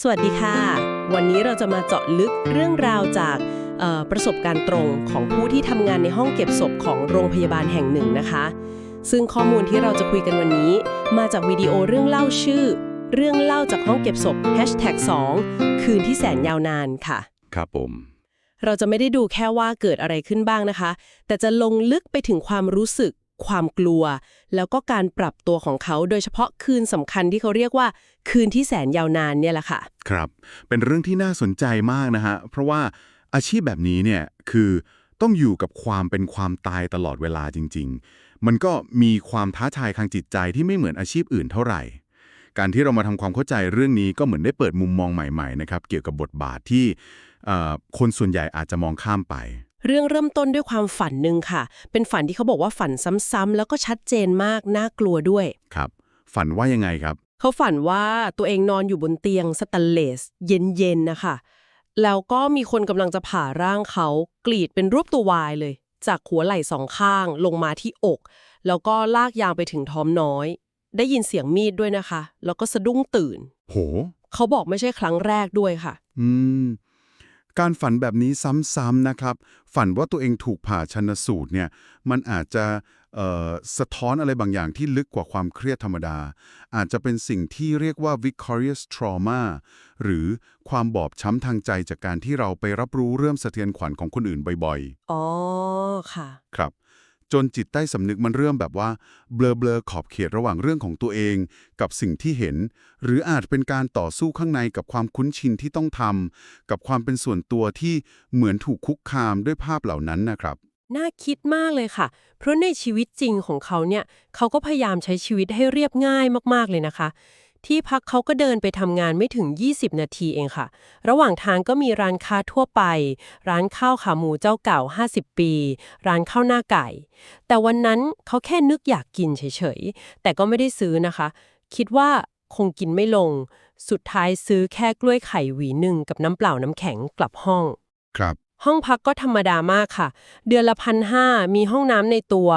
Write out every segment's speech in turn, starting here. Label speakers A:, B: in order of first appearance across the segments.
A: สวัสดีค่ะ วันนี้เราจะมาเจาะลึกเรื่องราวจากเอ่อประสบการณ์ตรงของผู้ที่ทำงานในห้องเก็บศพของโรงพยาบาลแห่งหนึ่งนะคะ ซึ่งข้อมูลที่เราจะคุยกันวันนี้ มาจากวิดีโอเรื่องเล่าชื่อ เรื่องเล่าจากห้องเก็บศพ Hashtag 2คืนที่แสนยาวนานค่ะ
B: ครับผม
A: เราจะไม่ได้ดูแค่ว่าเกิดอะไรขึ้นบ้างนะคะ แต่จะลงลึกไปถึงความรู้สึก ความกลัว แล้วก็การปรับตัวของเขาโดยเฉพาะคืนสำคัญที่เขาเรียกว่า คืนที่แสนยาวนานเนี่ยแหละค่ะ
B: ครับ เป็นเรื่องที่น่าสนใจมากนะฮะ เพราะว่าอาชีพแบบนี้เนี่ยคือต้องอยู่กับความเป็นความตายตลอดเวลาจริง ๆ มันก็มีความท้าทายทางจิตใจที่ไม่เหมือนอาชีพอื่นเท่าไหร่ การที่เรามาทำความเข้าใจเรื่องนี้ก็เหมือนได้เปิดมุมมองใหม่ๆนะครับเกี่ยวกับบทบาทที่คนส่วนใหญ่อาจจะมองข้ามไป
A: เรื่องเริ่มต้นด้วยความฝันหนึ่งค่ะ เป็นฝันที่เขาบอกว่าฝันซ้ำๆแล้วก็ชัดเจนมาก น่ากลัวด้วย
B: ครับ ฝันว่ายังไงครับ
A: เขาฝันว่าตัวเองนอนอยู่บนเตียงสแตนเลส เย็นๆนะคะ แล้วก็มีคนกำลังจะผ่าร่างเขากรีดเป็นรูปตัววายเลย จากหัวไหล่สองข้างลงมาที่อก แล้วก็ลากยาวไปถึงท้อมน้อย ได้ยินเสียงมีดด้วยนะคะ แล้วก็สะดุ้งตื่น
B: โห
A: เขาบอกไม่ใช่ครั้งแรกด้วยค่ะ
B: อืม การฝันแบบนี้ซ้ำๆนะครับ ฝันว่าตัวเองถูกผ่าชันสูตรเนี่ยมันอาจจะเอ่อสะท้อนอะไรบางอย่างที่ลึกกว่าความเครียดธรรมดา อาจจะเป็นสิ่งที่เรียกว่า vicarious trauma หรือความบอบช้ำทางใจจากการที่เราไปรับรู้เรื่องสะเทือนขวัญของคนอื่นบ่อย
A: อ๋อ ค่ะ
B: ๆครับ จนจิตใต้สำนึกมันเริ่มแบบว่า เบลอๆขอบเขตระหว่างเรื่องของตัวเอง กับสิ่งที่เห็น หรืออาจเป็นการต่อสู้ข้างในกับความคุ้นชินที่ต้องทำกับความเป็นส่วนตัวที่เหมือนถูกคุกคามด้วยภาพเหล่านั้นนะครับ
A: น่าคิดมากเลยค่ะ เพราะในชีวิตจริงของเขาเนี่ยเขาก็พยายามใช้ชีวิตให้เรียบง่ายมากๆเลยนะคะ ที่พักเขาก็เดินไปทำงานไม่ถึง 20 นาทีเองค่ะ ระหว่างทางก็มีร้านค้าทั่วไป ร้านข้าวขาหมูเจ้าเก่า 50 ปี ร้านข้าวหน้าไก่ แต่วันนั้นเขาแค่นึกอยากกินเฉยๆ แต่ก็ไม่ได้ซื้อนะคะ คิดว่าคงกินไม่ลง สุดท้ายซื้อแค่กล้วยไข่หวีหนึ่งกับน้ำเปล่าน้ำแข็งกลับห้อง
B: ครับ
A: ห้องพักก็ธรรมดามากค่ะ เดือนละพันห้ามีห้องน้ำในตัว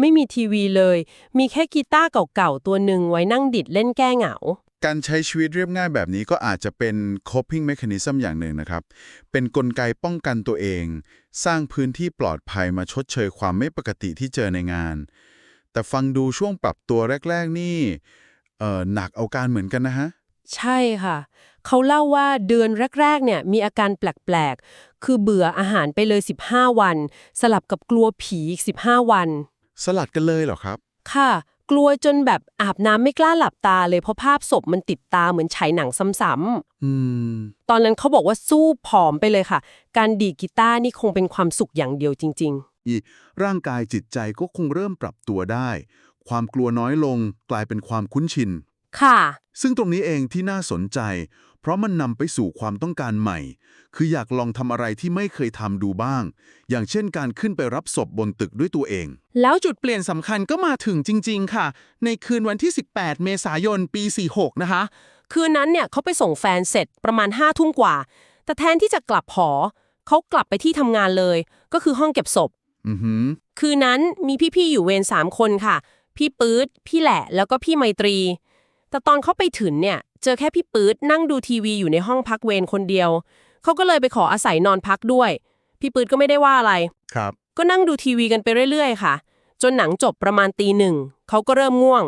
A: ไม่มีทีวีเลย มีแค่กีตาร์เก่าๆ ตัวหนึ่งไว้นั่งดิดเล่นแก้เหงา
B: การใช้ชีวิตเรียบง่ายแบบนี้ก็อาจจะเป็น coping mechanism อย่างหนึ่งนะครับ เป็นนกลไกป้องกันตัวเอง สร้างพื้นที่ปลอดภัยมาชดเชยความไม่ปกติที่เจอในงาน แต่ฟังดูช่วงปรับตัวแรก ๆ นี่เอ่อหนักเอาการเหมือนกันนะฮะ
A: ใช่ค่ะ เขาเล่าว่าเดือนแรกๆเนี่ยมีอาการแปลกๆ คือเบื่ออาหารไปเลย 15 วัน สลับกับกลัวผีอีก 15 วัน
B: สลัดกันเลยเหรอครับ
A: ค่ะ กลัวจนแบบอาบน้ำไม่กล้าหลับตาเลยเพราะภาพศพมันติดตาเหมือนฉายหนังซ้ำๆ
B: อืม
A: ตอนนั้นเขาบอกว่าสู้ผอมไปเลยค่ะ การดีดกีตาร์นี่คงเป็นความสุขอย่างเดียวจริง
B: อีร่างกายจิตใจก็คงเริ่มปรับตัวได้ ความกลัวน้อยลงกลายเป็นความคุ้นชิน
A: ๆค่ะ
B: ซึ่งตรงนี้เองที่น่าสนใจ เพราะมันนำไปสู่ความต้องการใหม่ คืออยากลองทำอะไรที่ไม่เคยทำดูบ้าง อย่างเช่นการขึ้นไปรับศพบนตึกด้วยตัวเอง
C: แล้วจุดเปลี่ยนสำคัญก็มาถึงจริง ๆ ค่ะ ในคืนวันที่ 18 เมษายน ปี 46 นะคะ
A: คืนนั้นเนี่ยเขาไปส่งแฟนเสร็จประมาณห้าทุ่มกว่า แต่แทนที่จะกลับหอ เขากลับไปที่ทำงานเลย ก็คือห้องเก็บศพ
B: อือหือ
A: คืนนั้นมีพี่ๆอยู่เวรสามคนค่ะ พี่ปื๊ด พี่แหละ แล้วก็พี่ไมตรี แต่ตอนเขาไปถึงเนี่ย เจอแค่พี่ปื๊ดนั่งดูทีวีอยู่ในห้องพักเวรคนเดียว เขาก็เลยไปขออาศัยนอนพักด้วย พี่ปื๊ดก็ไม่ได้ว่าอะไร
B: ครับ
A: ก็นั่งดูทีวีกันไปเรื่อยๆ ค่ะ จนหนังจบประมาณตีหนึ่ง เขาก็เริ่มง่วง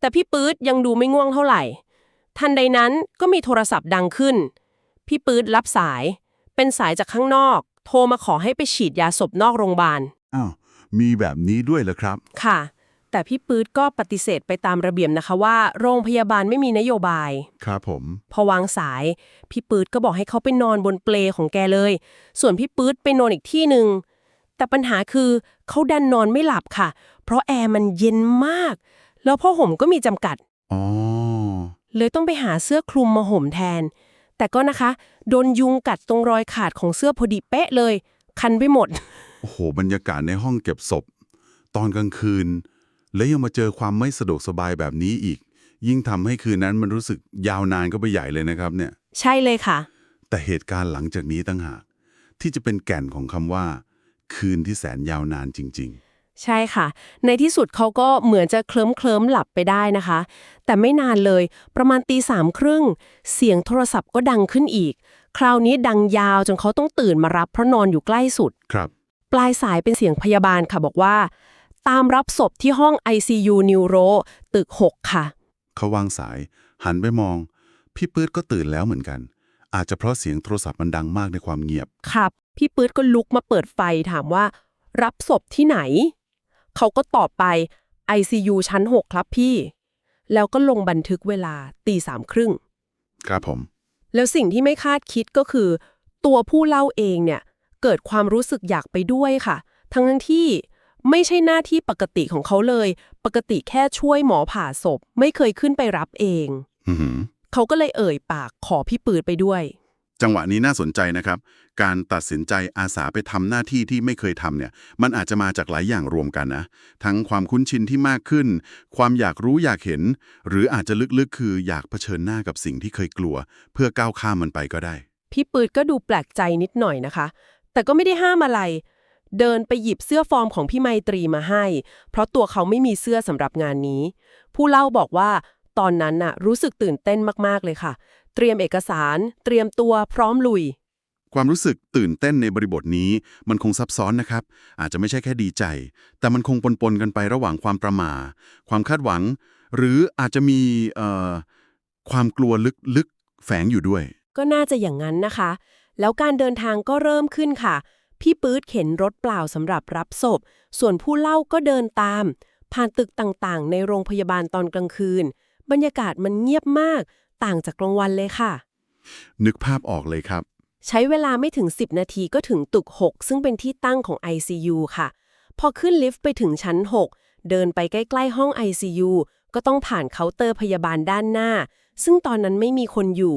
A: แต่พี่ปื๊ดยังดูไม่ง่วงเท่าไหร่ ทันใดนั้นก็มีโทรศัพท์ดังขึ้น พี่ปื๊ดรับสาย เป็นสายจากข้างนอก โทรมาขอให้ไปฉีดยาศพนอกโรงพยาบาล
B: อ้าว มีแบบนี้ด้วยเหรอครับ
A: ค่ะ แต่พี่ปื๊ดก็ปฏิเสธไปตามระเบียบนะคะว่า โรงพยาบาลไม่มีนโยบาย
B: ครับผม
A: พอวางสาย พี่ปื๊ดก็บอกให้เขาไปนอนบนเปลของแกเลย ส่วนพี่ปื๊ดไปนอนอีกที่หนึ่งแต่ปัญหาคือเขาดันนอนไม่หลับค่ะ เพราะแอร์มันเย็นมาก แล้วผ้าห่มก็มีจำกัด
B: อ๋อ
A: เลยต้องไปหาเสื้อคลุมมาห่มแทน แต่ก็นะคะ โดนยุงกัดตรงรอยขาดของเสื้อพอดีเป๊ะเลย คันไปหมด
B: โอ้โห บรรยากาศในห้องเก็บศพ ตอนกลางคืน แล้วยังมาเจอความไม่สะดวกสบายแบบนี้อีก ยิ่งทำให้คืนนั้นมันรู้สึกยาวนานก็ไปใหญ่เลยนะครับเนี่ย
A: ใช่เลยค่ะ
B: แต่เหตุการณ์หลังจากนี้ตั้งหาก ที่จะเป็นแก่นของคำว่า คืนที่แสนยาวนานจริง
A: ใช่ค่ะ ในที่สุดเขาก็เหมือนจะเคลิ้มเคลิ้มๆหลับไปได้นะคะ แต่ไม่นานเลย ประมาณตีสามครึ่ง เสียงโทรศัพท์ก็ดังขึ้นอีก คราวนี้ดังยาวจนเขาต้องตื่นมารับเพราะนอนอยู่ใกล้สุด
B: ครับ
A: ปลายสายเป็นเสียงพยาบาลค่ะบอกว่า ตามรับศพที่ห้อง ICU Neuro ตึก 6 ค่ะ
B: เขาวางสาย หันไปมอง พี่ปื๊ดก็ตื่นแล้วเหมือนกัน อาจจะเพราะเสียงโทรศัพท์มันดังมากในความเงียบ
A: ครับ พี่ปื๊ดก็ลุกมาเปิดไฟถามว่า รับศพที่ไหน เขาก็ตอบไป ICU ชั้น 6 ครับพี่ แล้วก็ลงบันทึกเวลาตีสามครึ่ง
B: ครับผม
A: แล้วสิ่งที่ไม่คาดคิดก็คือ ตัวผู้เล่าเองเนี่ย เกิดความรู้สึกอยากไปด้วยค่ะ ทั้งทั้งที่ ไม่ใช่หน้าที่ปกติของเขาเลย ปกติแค่ช่วยหมอผ่าศพ ไม่เคยขึ้นไปรับเอง
B: อือหือ
A: เขาก็เลยเอ่ยปากขอพี่ปืดไปด้วย
B: จังหวะนี้น่าสนใจนะครับ การตัดสินใจอาสาไปทำหน้าที่ที่ไม่เคยทำเนี่ย มันอาจจะมาจากหลายอย่างรวมกันนะ ทั้งความคุ้นชินที่มากขึ้น ความอยากรู้อยากเห็น หรืออาจจะลึกๆ คืออยากเผชิญหน้ากับสิ่งที่เคยกลัว เพื่อก้าวข้ามมันไปก็ได้
A: พี่ปืดก็ดูแปลกใจนิดหน่อยนะคะ แต่ก็ไม่ได้ห้ามอะไร เดินไปหยิบเสื้อฟอร์มของพี่ไมตรีมาให้ เพราะตัวเขาไม่มีเสื้อสำหรับงานนี้ ผู้เล่าบอกว่าตอนนั้นน่ะรู้สึกตื่นเต้นมากๆเลยค่ะ เตรียมเอกสาร เตรียมตัวพร้อมลุย
B: ความรู้สึกตื่นเต้นในบริบทนี้มันคงซับซ้อนนะครับ อาจจะไม่ใช่แค่ดีใจ แต่มันคงปนๆกันไประหว่างความประหมาความคาดหวัง หรืออาจจะมีเอ่อความกลัวลึกๆแฝงอยู่ด้วย
A: ก็น่าจะอย่างนั้นนะคะ แล้วการเดินทางก็เริ่มขึ้นค่ะ พี่ปื๊ดเข็นรถเปล่าสำหรับรับศพ ส่วนผู้เล่าก็เดินตาม ผ่านตึกต่างๆ ในโรงพยาบาลตอนกลางคืน บรรยากาศมันเงียบมาก ต่างจากกลางวันเลยค่ะ
B: นึกภาพออกเลยครับ
A: ใช้เวลาไม่ถึง 10 นาทีก็ถึงตึก 6 ซึ่งเป็นที่ตั้งของ ICU ค่ะ พอขึ้นลิฟต์ไปถึงชั้น 6 เดินไปใกล้ๆห้อง ICU ก็ต้องผ่านเคาน์เตอร์พยาบาลด้านหน้า ซึ่งตอนนั้นไม่มีคนอยู่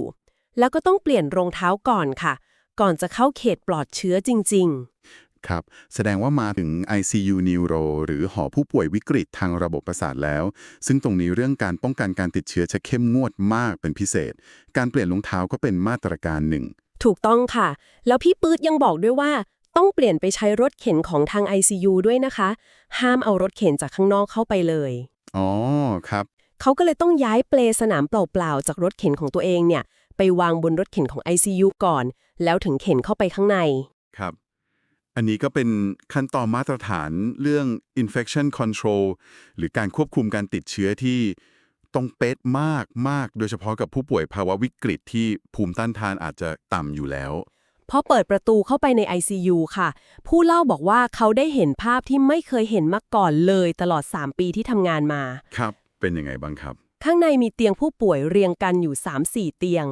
A: แล้วก็ต้องเปลี่ยนรองเท้าก่อนค่ะ ก่อนจะเข้าเขตปลอดเชื้อจริง
B: ครับแสดงว่ามาถึง ICU Neuro หรือหอผู้ป่วยวิกฤตทางระบบประสาทแล้ว ซึ่งตรงนี้เรื่องการป้องกันการติดเชื้อจะเข้มงวดมากเป็นพิเศษ การเปลี่ยนรองเท้าก็เป็นมาตรการหนึ่ง
A: ๆถูกต้องค่ะ แล้วพี่ปื๊ดยังบอกด้วยว่า ต้องเปลี่ยนไปใช้รถเข็นของทาง ICU ด้วยนะคะ ห้ามเอารถเข็นจากข้างนอกเข้าไปเลย
B: อ๋อครับ
A: เขาก็เลยต้องย้ายเปลสนามเปล่าๆจากรถเข็นของตัวเองเนี่ยไปวางบนรถเข็นของ ICU ก่อน แล้วถึงเข็นเข้าไปข้างใน
B: ครับ อันนี้ก็เป็นขั้นตอนมาตรฐานเรื่อง infection control หรือการควบคุมการติดเชื้อที่ต้องเป๊ะมากมากโดยเฉพาะกับผู้ป่วยภาวะวิกฤตที่ภูมิต้านทานอาจจะต่ำอยู่แล้ว
A: พอเปิดประตูเข้าไปใน ICU ค่ะ ผู้เล่าบอกว่าเขาได้เห็นภาพที่ไม่เคยเห็นมาก่อนเลยตลอด 3 ปีที่ทำงานมา
B: ครับ เป็นยังไงบ้างครับ
A: ข้างในมีเตียงผู้ป่วยเรียงกันอยู่ 3-4 เตียง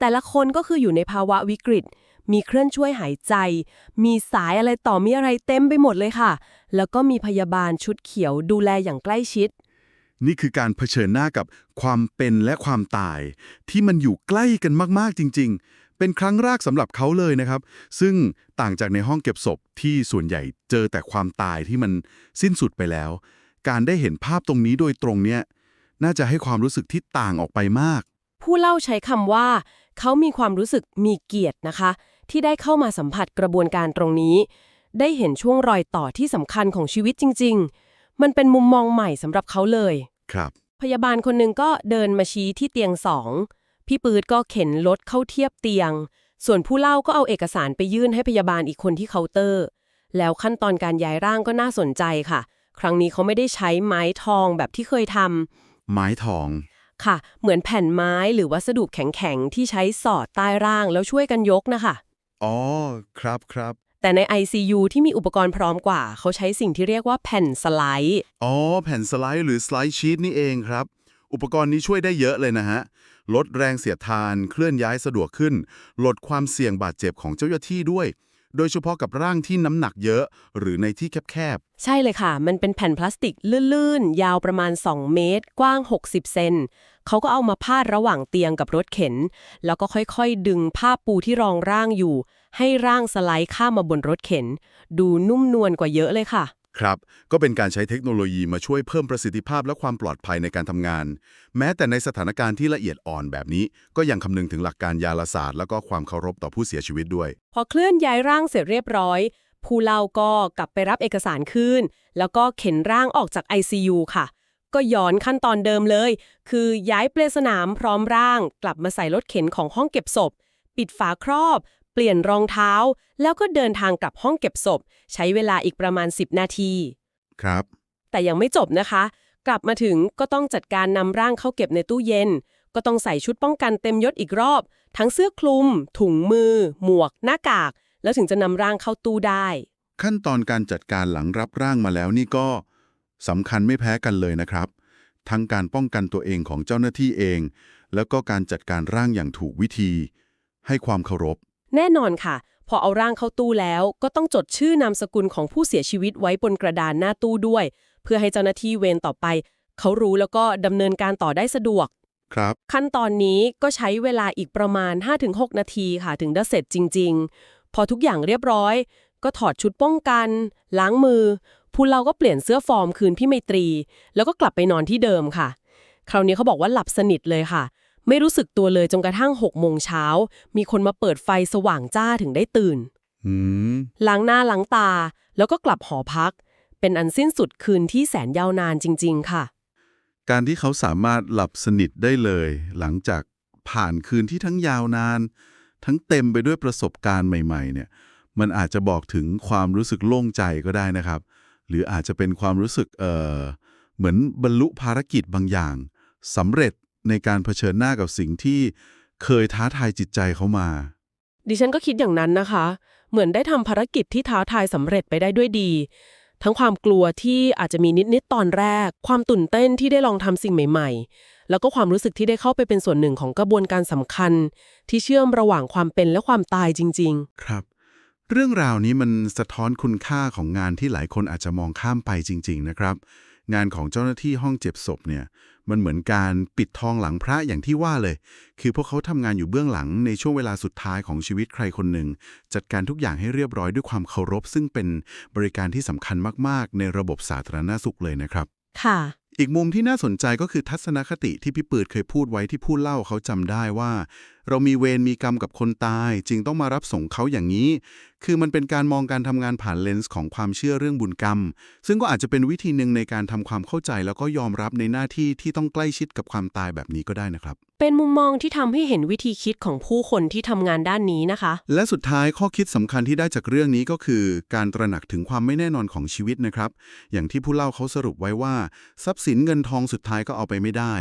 A: แต่ละคนก็คืออยู่ในภาวะวิกฤต มีเครื่องช่วยหายใจ มีสายอะไรต่อมีอะไรเต็มไปหมดเลยค่ะ แล้วก็มีพยาบาลชุดเขียวดูแลอย่างใกล้ชิด
B: นี่คือการเผชิญหน้ากับความเป็นและความตาย ที่มันอยู่ใกล้กันมากๆจริง ๆ เป็นครั้งแรกสำหรับเขาเลยนะครับ ซึ่งต่างจากในห้องเก็บศพที่ส่วนใหญ่เจอแต่ความตายที่มันสิ้นสุดไปแล้ว การได้เห็นภาพตรงนี้โดยตรงเนี่ยน่าจะให้ความรู้สึกที่ต่างออกไปมาก
A: ผู้เล่าใช้คำว่า เขามีความรู้สึกมีเกียรตินะคะ ที่ได้เข้ามาสัมผัสกระบวนการตรงนี้ ได้เห็นช่วงรอยต่อที่สำคัญของชีวิตจริง ๆ มันเป็นมุมมองใหม่สำหรับเขาเลย
B: ครับ
A: พยาบาลคนหนึ่งก็เดินมาชี้ที่เตียงสอง พี่ปืดก็เข็นรถเข้าเทียบเตียง ส่วนผู้เล่าก็เอาเอกสารไปยื่นให้พยาบาลอีกคนที่เคาน์เตอร์ แล้วขั้นตอนการย้ายร่างก็น่าสนใจค่ะ ครั้งนี้เขาไม่ได้ใช้ไม้ทองแบบที่เคยทำ
B: ไม้ทอง
A: ค่ะ เหมือนแผ่นไม้หรือวัสดุแข็งๆ ที่ใช้สอดใต้ร่างแล้วช่วยกันยกนะคะ
B: อ๋อ ครับครับ
A: แต่ใน ICU ที่มีอุปกรณ์พร้อมกว่า เขาใช้สิ่งที่เรียกว่าแผ่นสไลด์
B: อ๋อ แผ่นสไลด์หรือสไลด์ชีตนี่เองครับ อุปกรณ์นี้ช่วยได้เยอะเลยนะฮะ ลดแรงเสียดทาน เคลื่อนย้ายสะดวกขึ้น ลดความเสี่ยงบาดเจ็บของเจ้าหน้าที่ด้วย โดยเฉพาะกับร่างที่น้ำหนักเยอะ หรือในที่แคบๆ
A: ใช่เลยค่ะ มันเป็นแผ่นพลาสติกลื่นๆ ยาวประมาณ 2 เมตร กว้าง 60 เซน เขาก็เอามาพาดระหว่างเตียงกับรถเข็น แล้วก็ค่อยๆ ดึงผ้าปูที่รองร่างอยู่ ให้ร่างสไลด์ข้ามมาบนรถเข็น ดูนุ่มนวลกว่าเยอะเลยค่ะ
B: ครับ ก็เป็นการใช้เทคโนโลยีมาช่วยเพิ่มประสิทธิภาพและความปลอดภัยในการทำงาน แม้แต่ในสถานการณ์ที่ละเอียดอ่อนแบบนี้ ก็ยังคำนึงถึงหลักการยาลศาสตร์ แล้วก็ความเคารพต่อผู้เสียชีวิตด้วย
A: พอเคลื่อนย้ายร่างเสร็จเรียบร้อย ผู้เล่าก็กลับไปรับเอกสารคืนแล้วก็เข็นร่างออกจาก ICU ค่ะ ก็ย้อนขั้นตอนเดิมเลย คือย้ายเปลสนามพร้อมร่าง กลับมาใส่รถเข็นของห้องเก็บศพ ปิดฝาครอบ เปลี่ยนรองเท้า แล้วก็เดินทางกลับห้องเก็บศพ ใช้เวลาอีกประมาณ 10 นาที
B: ครับ
A: แต่ยังไม่จบนะคะ กลับมาถึงก็ต้องจัดการนำร่างเข้าเก็บในตู้เย็น ก็ต้องใส่ชุดป้องกันเต็มยศอีกรอบ ทั้งเสื้อคลุม ถุงมือ หมวก หน้ากาก แล้วถึงจะนำร่างเข้าตู้ได้
B: ขั้นตอนการจัดการหลังรับร่างมาแล้วนี่ก็สำคัญไม่แพ้กันเลยนะครับ ทั้งการป้องกันตัวเองของเจ้าหน้าที่เอง แล้วก็การจัดการร่างอย่างถูกวิธี ให้ความเคารพ
A: แน่นอนค่ะ พอเอาร่างเข้าตู้แล้วก็ต้องจดชื่อนามสกุลของผู้เสียชีวิตไว้บนกระดานหน้าตู้ด้วย เพื่อให้เจ้าหน้าที่เวรต่อไป เขารู้แล้วก็ดำเนินการต่อได้สะดวก
B: ครับ
A: ขั้นตอนนี้ก็ใช้เวลาอีกประมาณ 5-6 นาทีค่ะถึงจะเสร็จจริง ๆ พอทุกอย่างเรียบร้อย ก็ถอดชุดป้องกัน ล้างมือ ผู้เราก็เปลี่ยนเสื้อฟอร์มคืนพี่ไมตรี แล้วก็กลับไปนอนที่เดิมค่ะ คราวนี้เขาบอกว่าหลับสนิทเลยค่ะ ไม่รู้สึกตัวเลยจนกระทั่ง6โมงเช้า มีคนมาเปิดไฟสว่างจ้าถึงได้ตื่น
B: อืม
A: ล้างหน้าล้างตา แล้วก็กลับหอพัก เป็นอันสิ้นสุดคืนที่แสนยาวนานจริง ๆ ค่ะ
B: การที่เขาสามารถหลับสนิทได้เลย หลังจากผ่านคืนที่ทั้งยาวนาน ทั้งเต็มไปด้วยประสบการณ์ใหม่ ๆ เนี่ย มันอาจจะบอกถึงความรู้สึกโล่งใจก็ได้นะครับ หรืออาจจะเป็นความรู้สึกเอ่อเหมือนบรรลุภารกิจบางอย่างสำเร็จ ในการเผชิญหน้ากับสิ่งที่เคยท้าทายจิตใจเขามา
A: ดิฉันก็คิดอย่างนั้นนะคะ เหมือนได้ทำภารกิจที่ท้าทายสำเร็จไปได้ด้วยดี ทั้งความกลัวที่อาจจะมีนิดๆตอนแรก ความตื่นเต้นที่ได้ลองทำสิ่งใหม่ๆ แล้วก็ความรู้สึกที่ได้เข้าไปเป็นส่วนหนึ่งของกระบวนการสำคัญ ที่เชื่อมระหว่างความเป็นและความตายจริง
B: ครับ เรื่องราวนี้มันสะท้อนคุณค่าของงานที่หลายคนอาจจะมองข้ามไปจริง ๆ นะครับ งานของเจ้าหน้าที่ห้องเจ็บศพเนี่ยมันเหมือนการปิดทองหลังพระอย่างที่ว่าเลย คือพวกเขาทำงานอยู่เบื้องหลังในช่วงเวลาสุดท้ายของชีวิตใครคนหนึ่ง จัดการทุกอย่างให้เรียบร้อยด้วยความเคารพ ซึ่งเป็นบริการที่สำคัญมากๆ ในระบบสาธารณสุขเลยนะครับ
A: ค่ะ
B: อีกมุมที่น่าสนใจก็คือทัศนคติที่พี่ปืดเคยพูดไว้ที่ผู้เล่าเขาจำได้ว่า เรามีเวรมีกรรมกับคนตาย จึงต้องมารับส่งเขาอย่างนี้ คือมันเป็นการมองการทำงานผ่านเลนส์ของความเชื่อเรื่องบุญกรรม ซึ่งก็อาจจะเป็นวิธีหนึ่งในการทำความเข้าใจ แล้วก็ยอมรับในหน้าที่ที่ต้องใกล้ชิดกับความตายแบบนี้ก็ได้นะครับ
A: เป็นมุมมองที่ทำให้เห็นวิธีคิดของผู้คนที่ทำงานด้านนี้นะคะ
B: และสุดท้ายข้อคิดสำคัญที่ได้จากเรื่องนี้ก็คือ การตระหนักถึงความไม่แน่นอนของชีวิตนะครับ อย่างที่ผู้เล่าเขาสรุปไว้ว่า ทรัพย์สินเงินทองสุดท้ายก็เอาไปไม่ได้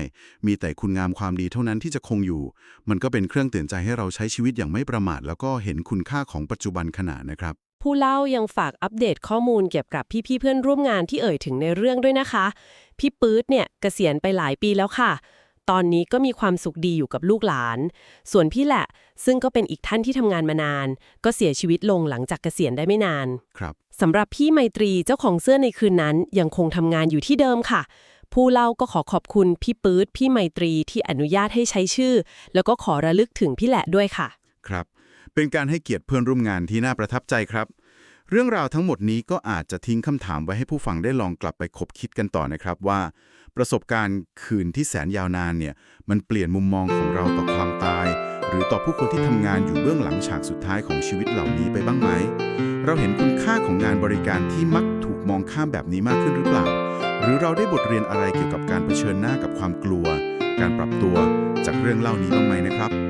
B: มีแต่คุณงามความดีเท่านั้นที่จะคงอยู่ มันก็เป็นเครื่องเตือนใจให้เราใช้ชีวิตอย่างไม่ประมาท แล้วก็เห็นคุณค่าของปัจจุบันขณะนะครับ
A: ผู้เล่ายังฝากอัปเดตข้อมูลเกี่ยวกับพี่ๆเพื่อนร่วมงานที่เอ่ยถึงในเรื่องด้วยนะคะ พี่ปื๊ดเนี่ยเกษียณไปหลายปีแล้วค่ะ ตอนนี้ก็มีความสุขดีอยู่กับลูกหลาน ส่วนพี่แหละ ซึ่งก็เป็นอีกท่านที่ทำงานมานาน ก็เสียชีวิตลงหลังจากเกษียณได้ไม่นาน
B: ครับ
A: สำหรับพี่ไมตรีเจ้าของเสื้อในคืนนั้นยังคงทำงานอยู่ที่เดิมค่ะ ผู้เล่าก็ขอขอบคุณพี่ปื๊ดพี่ไมตรีที่อนุญาตให้ใช้ชื่อ แล้วก็ขอระลึกถึงพี่แหละด้วยค่ะ
B: ครับ เป็นการให้เกียรติเพื่อนร่วมงานที่น่าประทับใจครับ เรื่องราวทั้งหมดนี้ก็อาจจะทิ้งคำถามไว้ให้ผู้ฟังได้ลองกลับไปคบคิดกันต่อนะครับว่า ประสบการณ์คืนที่แสนยาวนานเนี่ยมันเปลี่ยนมุมมองของเราต่อความตาย หรือต่อผู้คนที่ทำงานอยู่เบื้องหลังฉากสุดท้ายของชีวิตเหล่านี้ไปบ้างไหม เราเห็นคุณค่าของงานบริการที่มักถูก มองข้ามแบบนี้มากขึ้นหรือเปล่า หรือเราได้บทเรียนอะไรเกี่ยวกับการเผชิญหน้ากับความกลัว การปรับตัวจากเรื่องเล่านี้บ้างไหมนะครับ